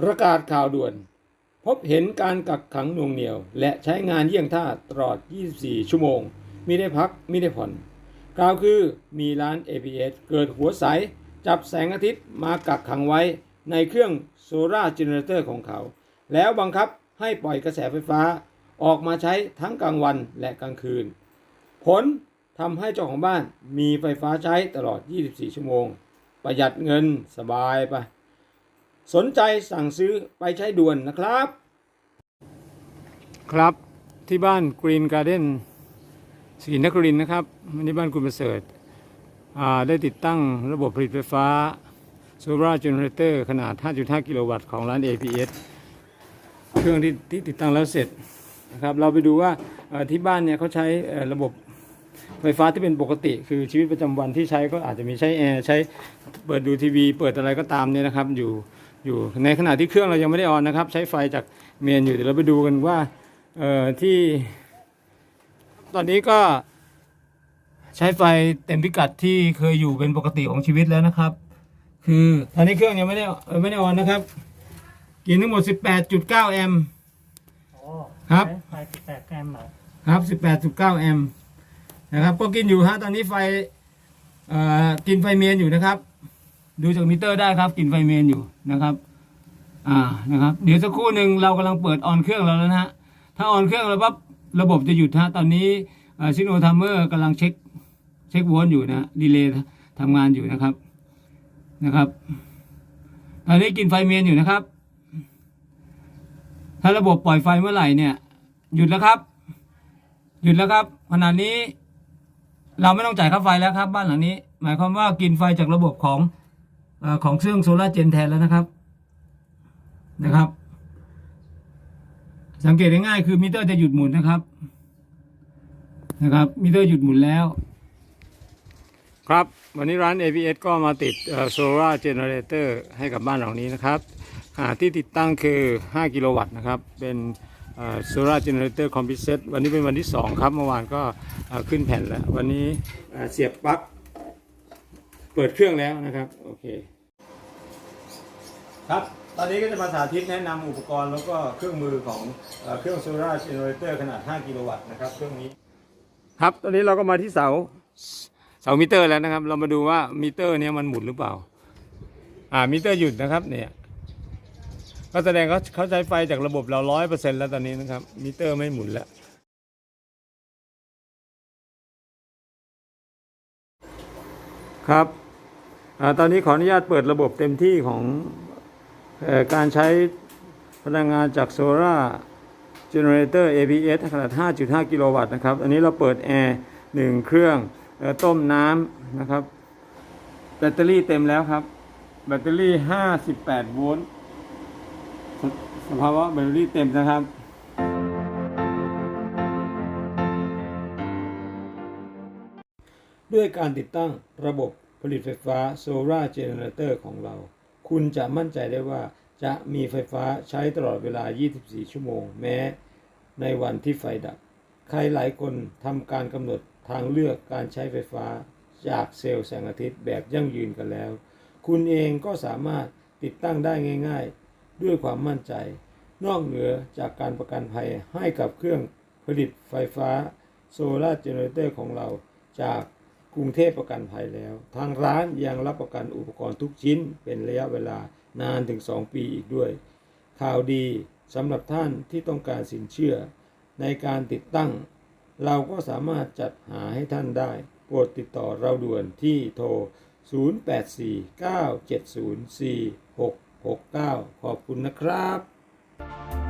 ประกาศข่าวด่วน พบเห็นการกักขังหน่วงเหนียว และใช้งานเยี่ยงท่าตลอด 24 ชั่วโมงมิได้พักมิได้ผ่อนกล่าวคือมีร้าน APS เกิดหัวใส จับแสงอาทิตย์มากักขังไว้ในเครื่องโซลาร์เจเนเรเตอร์ของเขา แล้วบังคับให้ปล่อยกระแสไฟฟ้า ออกมาใช้ทั้งกลางวันและกลางคืน ผลทำให้เจ้าของบ้านมีไฟฟ้าใช้ตลอด 24 ชั่วโมง ประหยัดเงินสบายไป สนใจสั่งซื้อไปใช้ด่วนนะครับ ครับที่บ้านกรีนการ์เด้นสกินนครินทร์นะครับวันนี้บ้านคุณประเสริฐอ่าได้ติดตั้งระบบผลิตไฟฟ้าโซลาร์เจเนเรเตอร์ขนาด 5.5 กิโลวัตต์ของร้าน APS เครื่องที่ที่ติดตั้งแล้วเสร็จนะครับเราไปดูว่าที่บ้านเนี่ยเขาใช้ระบบไฟฟ้าที่เป็นปกติ คือชีวิตประจำวันที่ใช้ก็อาจจะมีใช้แอร์ใช้เปิดดูทีวี เปิดอะไรก็ตามเนี่ยนะครับอยู่ อยู่ในขณะที่เครื่องเรายังไม่ได้ออนนะครับ ใช้ไฟจากเมนอยู่เดี๋ยวเราไปดูกันว่าเอ่อที่ ตอนนี้ก็ใช้ไฟเต็มพิกัดที่เคยอยู่เป็นปกติของชีวิตแล้วนะครับ คือตอนนี้เครื่องยังไม่ได้เอ่อไม่ได้ออนนะครับ กินทั้งหมด 18.9 แอมป์โอ้ครับไฟสิบแปดแกรมเหรอครับ 18.9 แอมป์นะครับก็กินอยู่ฮะตอนนี้ไฟเอ่อกินไฟเมนอยู่นะครับ ดูจากมิเตอร์ได้ครับกลิ่นไฟเมนอยู่นะครับอ่านะครับเดี๋ยวสักครู่หนึ่งเรากำลังเปิดออนเครื่องเราแล้วนะฮะถ้าออนเครื่องแล้วปั๊บระบบจะหยุดฮะตอนนี้ซิโนทัมเมอร์กำลังเช็คเช็คโวลต์อยู่นะดีเลย์ทำงานอยู่นะครับนะครับ ตอนนี้กินไฟเมนอยู่นะครับ ถ้าระบบปล่อยไฟเมื่อไหร่เนี่ย หยุดแล้วครับ หยุดแล้วครับขณะนี้ เราไม่ต้องจ่ายค่าไฟแล้วครับ บ้านหลังนี้ หมายความว่ากินไฟจากระบบของ ของเครื่องโซลาเจนแทนแล้วนะครับนะครับ สังเกตง่ายๆคือมิเตอร์จะหยุดหมุนนะครับนะครับมิเตอร์หยุดหมุนแล้ว ครับวันนี้ร้าน APS ก็มาติดโซลาเจเนเรเตอร์ให้กับบ้านหลังนี้นะครับอ่าที่ติดตั้งคือ 5 กิโลวัตต์นะครับ เป็นโซลาร์เจเนเรเตอร์คอมพิเซตวันนี้เป็นวันที่ 2 ครับ เมื่อวานก็ขึ้นแผ่นแล้ว วันนี้เสียบปลั๊กเปิดเครื่องแล้วนะครับ โอเค ครับ ตอนนี้ก็จะมาสาธิตแนะนำอุปกรณ์แล้วก็เครื่องมือของเอ่อเครื่องโซลาร์เจเนเรเตอร์ขนาด 5 กิโลวัตต์นะครับ เครื่องนี้ ครับ ตอนนี้เราก็มาที่เสา เสามิเตอร์แล้วนะครับ เรามาดูว่ามิเตอร์เนี้ยมันหมุนหรือเปล่า อ่า มิเตอร์หยุดนะครับ เนี่ย ก็แสดงเขาเขาใช้ไฟจากระบบเราร้อยเปอร์เซ็นแล้วตอนนี้นะครับ มิเตอร์ไม่หมุนแล้ว ครับ อ่า ตอนนี้ขออนุญาตเปิดระบบเต็มที่ของ การใช้พลังงานจากโซลาร์เจเนเรเตอร์ APS ขนาด 5.5 กิโลวัตต์นะครับ อันนี้เราเปิดแอร์หนึ่งเครื่องต้มน้ำนะครับ แบตเตอรี่เต็มแล้วครับ แบตเตอรี่ 58 โวลต์สสภาวะแบตเตอรี่เต็มนะครับด้วยการติดตั้งระบบผลิตไฟฟ้าโซลาร์เจเนเรเตอร์ของเรา คุณจะมั่นใจได้ว่าจะมีไฟฟ้าใช้ตลอดเวลา 24 ชั่วโมง แม้ในวันที่ไฟดับ ใครหลายคนทำการกำหนดทางเลือกการใช้ไฟฟ้าจากเซลล์แสงอาทิตย์แบบยั่งยืนกันแล้ว คุณเองก็สามารถติดตั้งได้ง่าย ๆ ด้วยความมั่นใจ นอกเหนือจากการประกันภัยให้กับเครื่องผลิตไฟฟ้าโซลาร์เจเนเรเตอร์ของเราจาก กรุงเทพประกันภัยแล้ว ทางร้านยังรับประกันอุปกรณ์ทุกชิ้นเป็นระยะเวลานานถึง 2 ปีอีกด้วย ข่าวดีสำหรับท่านที่ต้องการสินเชื่อ ในการติดตั้ง เราก็สามารถจัดหาให้ท่านได้ โปรดติดต่อเราด่วนที่โทร 0849704669 ขอบคุณนะครับ